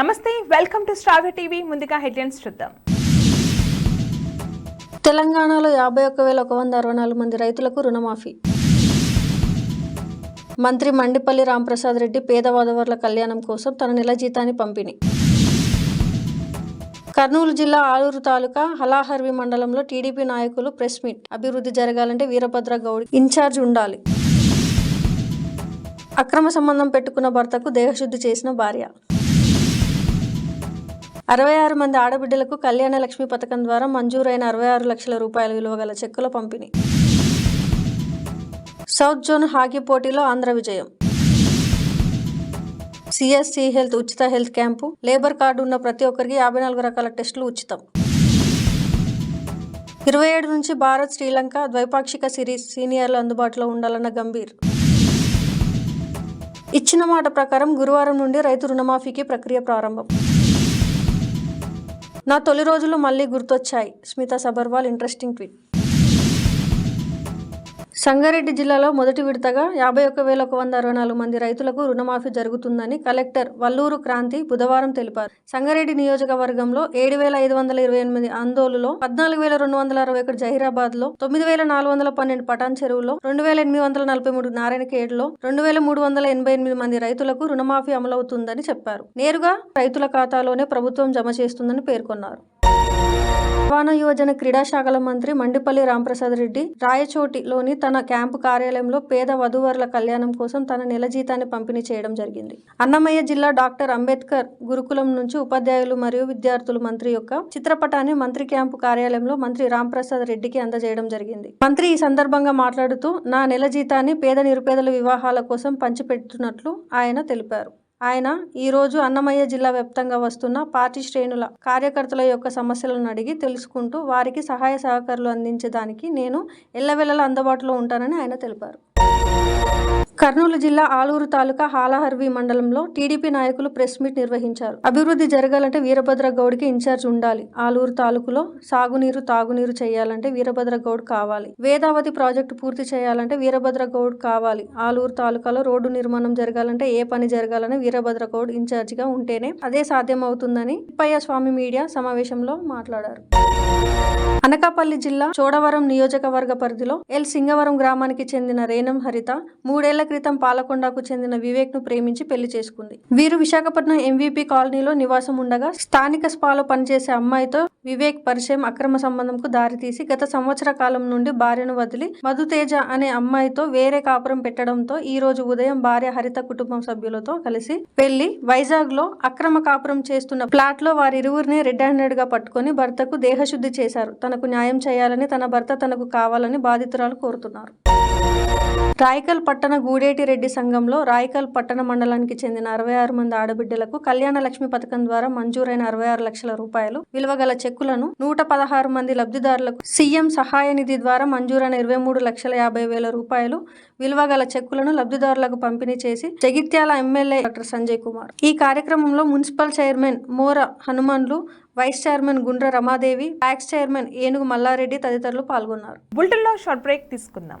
నమస్తే welcome to Star TV ముందుగా headlines చూద్దాం. తెలంగాణలో యాభై ఒక్క వేల ఒక వంద అరవై నాలుగు మంది రైతులకు రుణమాఫీ. మంత్రి మండిపల్లి రాంప్రసాద్ రెడ్డి పేద వధవర్ల కళ్యాణం కోసం తన నెల జీతాన్ని పంపిణీ. కర్నూలు జిల్లా ఆలూరు తాలూకా హలాహర్వి మండలంలో టీడీపీ నాయకులు ప్రెస్ మీట్. అభివృద్ధి జరగాలంటే వీరభద్ర గౌడ్ ఇన్ఛార్జ్ ఉండాలి. అక్రమ సంబంధం పెట్టుకున్న భర్తకు దేహశుద్ధి చేసిన భార్య. అరవై ఆరు మంది ఆడబిడ్డలకు కళ్యాణ లక్ష్మి పథకం ద్వారా మంజూరైన అరవై ఆరు లక్షల రూపాయల విలువ గల చెక్కుల పంపిణీ. సౌత్ జోన్ హాకీ పోటీలో ఆంధ్ర విజయం. సిఎస్సి హెల్త్ ఉచిత హెల్త్ క్యాంపు లేబర్ కార్డు ఉన్న ప్రతి ఒక్కరికి యాభై నాలుగు రకాల టెస్టులు ఉచితం. ఇరవై ఏడు నుంచి భారత్ శ్రీలంక ద్వైపాక్షిక సిరీస్ సీనియర్లు అందుబాటులో ఉండాలన్న గంభీర్. ఇచ్చిన మాట ప్రకారం గురువారం నుండి రైతు రుణమాఫీకి ప్రక్రియ ప్రారంభం. నా తొలి రోజులు మళ్ళీ గుర్తొచ్చాయి. Smita Sabharwal interesting tweet. Sangareddy జిల్లాలో మొదటి విడతగా యాభై ఒక్క వేల ఒక వంద అరవై నాలుగు మంది రైతులకు రుణమాఫీ జరుగుతుందని కలెక్టర్ వల్లూరు క్రాంతి బుధవారం తెలిపారు. సంగారెడ్డి నియోజకవర్గంలో ఏడు వేల ఐదు వందల ఇరవై ఎనిమిది ఆందోళనలో పద్నాలుగు వేల రెండు వందల అరవై ఒకటి జహీరాబాద్లో తొమ్మిది వేల నాలుగు వందల పన్నెండు పటాన్ చెరువులో రెండు వేల ఎనిమిది వందల నలభై మూడు నారాయణఖేడ్లో రెండు వేల మూడు వందల ఎనభై ఎనిమిది మంది రైతులకు రుణమాఫీ అమలవుతుందని చెప్పారు. నేరుగా రైతుల ఖాతాలోనే ప్రభుత్వం జమ చేస్తుందని పేర్కొన్నారు. రవాణా యువజన క్రీడా శాఖల మంత్రి మండిపల్లి రాంప్రసాద్ రెడ్డి రాయచోటిలోని తన క్యాంపు కార్యాలయంలో పేద వధూవరుల కళ్యాణం కోసం తన నెల జీతాన్ని పంపిణీ చేయడం జరిగింది. అన్నమయ్య జిల్లా డాక్టర్ అంబేద్కర్ గురుకులం నుంచి ఉపాధ్యాయులు మరియు విద్యార్థులు మంత్రి యొక్క చిత్రపటాన్ని మంత్రి క్యాంపు కార్యాలయంలో మంత్రి రాంప్రసాద్ రెడ్డికి అందజేయడం జరిగింది. మంత్రి ఈ సందర్భంగా మాట్లాడుతూ నా నెల జీతాన్ని పేద నిరుపేదల వివాహాల కోసం పంచిపెడుతున్నట్లు ఆయన తెలిపారు. ఆయన ఈరోజు అన్నమయ్య జిల్లా వ్యాప్తంగా వస్తున్న పార్టీ శ్రేణుల కార్యకర్తల యొక్క సమస్యలను అడిగి తెలుసుకుంటూ వారికి సహాయ సహకారాలు అందించడానికి నేను ఎల్లవెల్లలా అందుబాటులో ఉంటానని ఆయన తెలిపారు. కర్నూలు జిల్లా ఆలూరు తాలూకా హాలహర్వి మండలంలో టీడీపీ నాయకులు ప్రెస్ మీట్ నిర్వహించారు. అభివృద్ధి జరగాలంటే వీరభద్ర గౌడ్కి ఇన్ఛార్జ్ ఉండాలి. ఆలూరు తాలూకులో సాగునీరు తాగునీరు చేయాలంటే వీరభద్ర గౌడ్ కావాలి. వేదావతి ప్రాజెక్టు పూర్తి చేయాలంటే వీరభద్ర గౌడ్ కావాలి. ఆలూరు తాలూకాలో రోడ్డు నిర్మాణం జరగాలంటే ఏ పని జరగాలని వీరభద్ర గౌడ్ ఇన్ఛార్జిగా ఉంటేనే అదే సాధ్యం అవుతుందని తిప్పయ్య స్వామి మీడియా సమావేశంలో మాట్లాడారు. అనకాపల్లి జిల్లా చోడవరం నియోజకవర్గ పరిధిలో ఎల్ సింగవరం గ్రామానికి చెందిన రేణం హరిత మూడేళ్ళ క్రితం పాలకొండకు చెందిన వివేక్ను ప్రేమించి పెళ్ళి చేసుకుంది. వీరు విశాఖపట్నం ఎంవీపీ కాలనీలో నివాసం ఉండగా స్థానిక స్పాలో పనిచేసే అమ్మాయితో వివేక్ పరిచయం అక్రమ సంబంధంకు దారితీసి గత సంవత్సర కాలం నుండి భార్యను వదిలి మధుతేజ అనే అమ్మాయితో వేరే కాపురం పెట్టడంతో ఈ రోజు ఉదయం భార్య హరిత కుటుంబం సభ్యులతో కలిసి వెళ్ళి వైజాగ్లో అక్రమ కాపురం చేస్తున్న ప్లాట్లో వారిరువురిని రెడ్ హ్యాండెడ్గా పట్టుకొని భర్తకు దేహశుద్ధి చేశారు. తనకు న్యాయం చేయాలని తన భర్త తనకు కావాలని బాధితురాలు కోరుతున్నారు. రాయకల్ పట్టణ గూడేటి రెడ్డి సంఘంలో రాయకల్ పట్టణ మండలానికి చెందిన అరవై ఆరు మంది ఆడబిడ్డలకు కళ్యాణ లక్ష్మి పథకం ద్వారా మంజూరైన అరవై ఆరు లక్షల రూపాయలు విలువగల చెక్కులను నూట పదహారు మంది లబ్ధిదారులకు సీఎం సహాయ నిధి ద్వారా మంజూరైన ఇరవై మూడు లక్షల యాభై వేల రూపాయలు విలువగల చెక్కులను లబ్ధిదారులకు పంపిణీ చేసి జగిత్యాల ఎమ్మెల్యే డాక్టర్ సంజయ్ కుమార్. ఈ కార్యక్రమంలో municipal chairman Mora Hanumanlu vice chairman Gundra Ramadevi tax chairman Enugu Mallareddy తదితరులు పాల్గొన్నారు. బులెటిన్లో షార్ట్ బ్రేక్ తీసుకుందాం.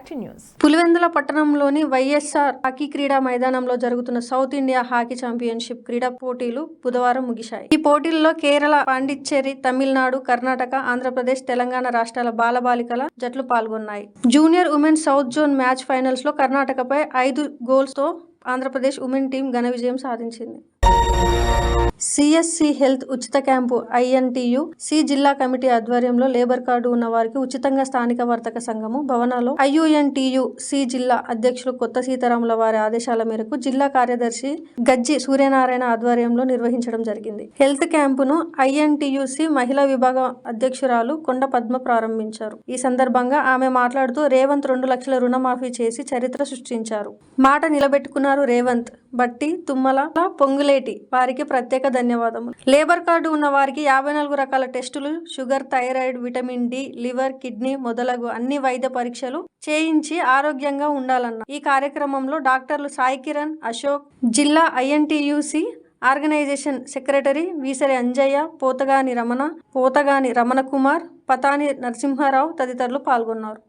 Back to news. Pulivendula పట్టణంలోని వైఎస్ఆర్ హాకీ క్రీడా మైదానంలో జరుగుతున్న సౌత్ ఇండియా హాకీ ఛాంపియన్షిప్ క్రీడా పోటీలు బుధవారం ముగిశాయి. ఈ పోటీల్లో కేరళ పాండిచ్చేరి తమిళనాడు కర్ణాటక ఆంధ్రప్రదేశ్ తెలంగాణ రాష్ట్రాల బాలబాలికల జట్లు పాల్గొన్నాయి. Junior women south zone match ఫైనల్స్లో కర్ణాటకపై ఐదు గోల్స్తో ఆంధ్రప్రదేశ్ ఉమెన్ టీం ఘన విజయం సాధించింది. సిఎస్సి హెల్త్ ఉచిత క్యాంపు ఐఎన్టీయు సి జిల్లా కమిటీ ఆధ్వర్యంలో లేబర్ కార్డు ఉన్న వారికి ఉచితంగా స్థానిక వర్తక సంఘము భవనాలు ఐయుఎన్టీయు సి జిల్లా అధ్యక్షులు కొత్త సీతారాముల వారి ఆదేశాల మేరకు జిల్లా కార్యదర్శి గజ్జి సూర్యనారాయణ ఆధ్వర్యంలో నిర్వహించడం జరిగింది. హెల్త్ క్యాంపును ఐఎన్టీయుసి మహిళా విభాగం అధ్యక్షురాలు కొండ పద్మ ప్రారంభించారు. ఈ సందర్భంగా ఆమె మాట్లాడుతూ రేవంత్ రెండు లక్షల రుణమాఫీ చేసి చరిత్ర సృష్టించారు. మాట నిలబెట్టుకున్నారు రేవంత్. బట్టి తుమ్మల పొంగులేటి వారికి ప్రత్యేక ధన్యవాదములు. లేబర్ కార్డు ఉన్న వారికి యాభై నాలుగు రకాల టెస్టులు sugar thyroid vitamin D liver kidney మొదలగు అన్ని వైద్య పరీక్షలు చేయించి ఆరోగ్యంగా ఉండాలన్న ఈ కార్యక్రమంలో డాక్టర్లు సాయి కిరణ్ అశోక్ జిల్లా INTUC organisation secretary Veesari Anjaiah Pothagani Ramana Pothagani Ramana Kumar Pathani Narasimharao తదితరులు పాల్గొన్నారు.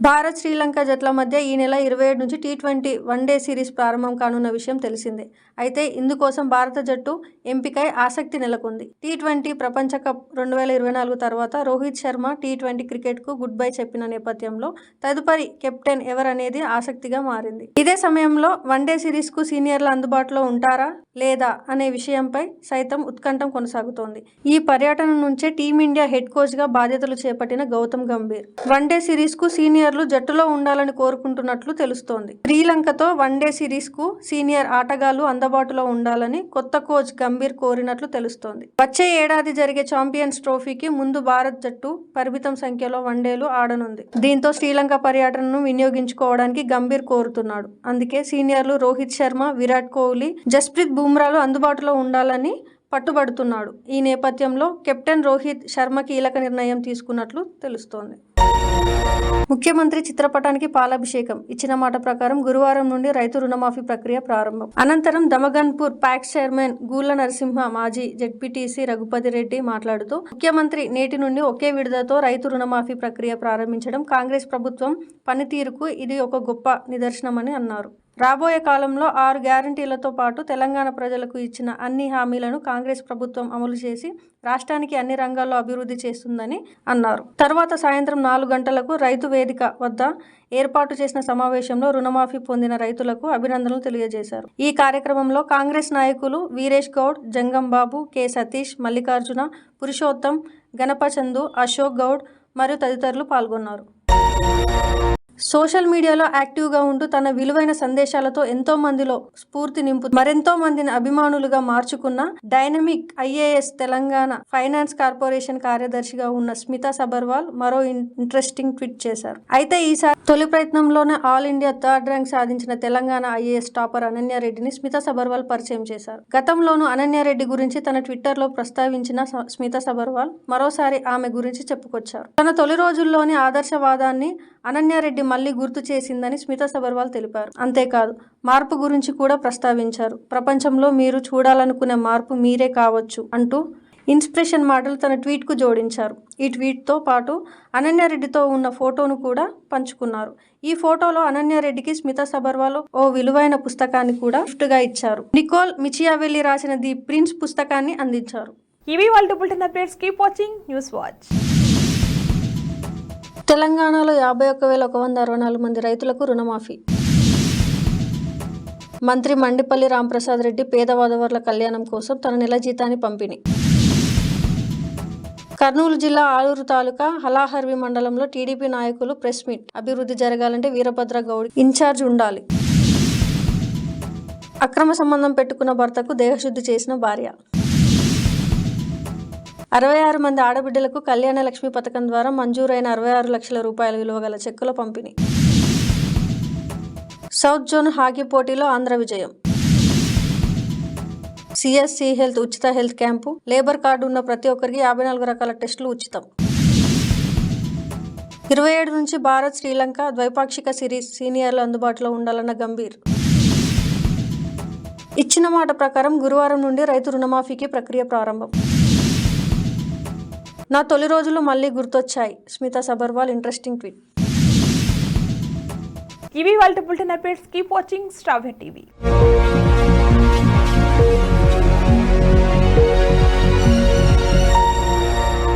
భారత్ శ్రీలంక జట్ల మధ్య ఈ నెల ఇరవై ఏడు నుంచి టీ ట్వంటీ వన్డే సిరీస్ ప్రారంభం కానున్న విషయం తెలిసిందే. అయితే ఇందుకోసం భారత జట్టు ఎంపికై ఆసక్తి నెలకొంది. టీ ట్వంటీ ప్రపంచ కప్ రెండు వేల ఇరవై నాలుగు తర్వాత రోహిత్ శర్మ టీ ట్వంటీ క్రికెట్కు గుడ్ బై చెప్పిన నేపథ్యంలో తదుపరి కెప్టెన్ ఎవరనేది ఆసక్తిగా మారింది. ఇదే సమయంలో వన్డే సిరీస్కు సీనియర్లు అందుబాటులో ఉంటారా? లేదా? అనే విషయంపై సైతం ఉత్కంఠం కొనసాగుతోంది. ఈ పర్యటన నుంచే టీమిండియా హెడ్ కోచ్గా బాధ్యతలు చేపట్టిన గౌతమ్ గంభీర్. వన్డే సిరీస్కు సీనియర్ సీనియర్లు జట్టులో ఉండాలని కోరుకుంటున్నట్లు తెలుస్తోంది. శ్రీలంకతో వన్డే సిరీస్కు సీనియర్ ఆటగాళ్ళు అందుబాటులో ఉండాలని కొత్త కోచ్ గంభీర్ కోరినట్లు తెలుస్తోంది. వచ్చే ఏడాది జరిగే ఛాంపియన్స్ ట్రోఫీకి ముందు భారత్ జట్టు పరిమితం సంఖ్యలో వన్డేలు ఆడనుంది. దీంతో శ్రీలంక పర్యటనను వినియోగించుకోవడానికి గంభీర్ కోరుతున్నాడు. అందుకే సీనియర్లు రోహిత్ శర్మ విరాట్ కోహ్లీ జస్ప్రీత్ బుమ్రాలు అందుబాటులో ఉండాలని పట్టుబడుతున్నాడు. ఈ నేపథ్యంలో కెప్టెన్ రోహిత్ శర్మ కీలక నిర్ణయం తీసుకున్నట్లు తెలుస్తోంది. ముఖ్యమంత్రి చిత్రపటానికి పాలాభిషేకం. ఇచ్చిన మాట ప్రకారం గురువారం నుండి రైతు రుణమాఫీ ప్రక్రియ ప్రారంభం. అనంతరం దమగన్పూర్ ప్యాక్ చైర్మన్ గూళ్ళ నరసింహ మాజీ జడ్పీటీసీ రఘుపతి రెడ్డి మాట్లాడుతూ ముఖ్యమంత్రి నేటి నుండి ఒకే విడుదలతో రైతు రుణమాఫీ ప్రక్రియ ప్రారంభించడం కాంగ్రెస్ ప్రభుత్వం పనితీరుకు ఇది ఒక గొప్ప నిదర్శనమని అన్నారు. రాబోయే కాలంలో ఆరు గ్యారంటీలతో పాటు తెలంగాణ ప్రజలకు ఇచ్చిన అన్ని హామీలను కాంగ్రెస్ ప్రభుత్వం అమలు చేసి రాష్ట్రానికి అన్ని రంగాల్లో అభివృద్ధి చేస్తుందని అన్నారు. తర్వాత సాయంత్రం నాలుగు గంటలకు రైతు వేదిక వద్ద ఏర్పాటు చేసిన సమావేశంలో రుణమాఫీ పొందిన రైతులకు అభినందనలు తెలియజేశారు. ఈ కార్యక్రమంలో కాంగ్రెస్ నాయకులు వీరేష్ గౌడ్ జంగంబాబు కె సతీష్ మల్లికార్జున పురుషోత్తం గణపచందు అశోక్ గౌడ్ మరియు తదితరులు పాల్గొన్నారు. సోషల్ మీడియాలో యాక్టివ్గా ఉంటూ తన విలువైన సందేశాలతో ఎంతో మందిలో స్ఫూర్తి నింపు మరెంతో మందిని అభిమానులుగా మార్చుకున్న dynamic IAS Telangana finance corporation కార్యదర్శిగా ఉన్న స్మితా సబర్వాల్ మరో ఇంట్రెస్టింగ్ ట్వీట్ చేశారు. అయితే ఈసారి తొలి ప్రయత్నంలోనే ఆల్ ఇండియా థర్డ్ ర్యాంక్ సాధించిన తెలంగాణ ఐఏఎస్ టాపర్ అనన్యారెడ్డిని స్మితా సబర్వాల్ పరిచయం చేశారు. గతంలోనూ అనన్యారెడ్డి గురించి తన ట్విట్టర్లో ప్రస్తావించిన స్మితా సబర్వాల్ మరోసారి ఆమె గురించి చెప్పుకొచ్చారు. తన తొలి రోజుల్లోని ఆదర్శవాదాన్ని అనన్యారెడ్డి మళ్ళీ గుర్తు చేసిందని స్మితా సబర్వాల్ తెలిపారు. అంతేకాదు మార్పు గురించి కూడా ప్రస్తావించారు. ప్రపంచంలో మీరు చూడాలనుకునే మార్పు మీరే కావచ్చు అంటూ ఇన్స్పిరేషన్ మాటలు తన ట్వీట్కు జోడించారు. ఈ ట్వీట్తో పాటు అనన్యారెడ్డితో ఉన్న ఫోటోను కూడా పంచుకున్నారు. ఈ ఫోటోలో అనన్యారెడ్డికి స్మితా సబర్వాల్ ఓ విలువైన పుస్తకాన్ని కూడా గిఫ్ట్గా ఇచ్చారు. నికోల్ మిచియావెల్లి రాసిన ది ప్రిన్స్ పుస్తకాన్ని అందించారు. ఇవి వాళ్ళు bulletin updates keep watching. News watch. తెలంగాణలో యాభై ఒక్క వేల ఒక వంద అరవై నాలుగు మంది రైతులకు రుణమాఫీ. మంత్రి మండిపల్లి రాంప్రసాద్ రెడ్డి పేద వధవర్ల కళ్యాణం కోసం తన నెల జీతాన్ని పంపిణీ. కర్నూలు జిల్లా ఆలూరు తాలూకా హలాహర్వి మండలంలో టీడీపీ నాయకులు ప్రెస్ మీట్. అభివృద్ధి జరగాలంటే వీరభద్ర గౌడ్ ఇన్ఛార్జ్ ఉండాలి. అక్రమ సంబంధం పెట్టుకున్న భర్తకు దేహశుద్ధి చేసిన భార్య. అరవై ఆరు మంది ఆడబిడ్డలకు కళ్యాణ లక్ష్మి పథకం ద్వారా మంజూరైన అరవై ఆరు లక్షల రూపాయల విలువ గల చెక్కుల పంపిణీ. సౌత్ జోన్ హాకీ పోటీలో ఆంధ్ర విజయం. సిఎస్సి హెల్త్ ఉచిత హెల్త్ క్యాంపు లేబర్ కార్డు ఉన్న ప్రతి ఒక్కరికి యాభై నాలుగు రకాల టెస్టులు ఉచితం. ఇరవై ఏడు నుంచి భారత్ శ్రీలంక ద్వైపాక్షిక సిరీస్ సీనియర్లు అందుబాటులో ఉండాలన్న గంభీర్. ఇచ్చిన మాట ప్రకారం గురువారం నుండి రైతు రుణమాఫీకి ప్రక్రియ ప్రారంభం. నా తొలి రోజులు మళ్ళీ గుర్తొచ్చాయి. Smita Sabharwal interesting tweet. ఇవి వాళ్ళ bulletin updates keep watching Star TV.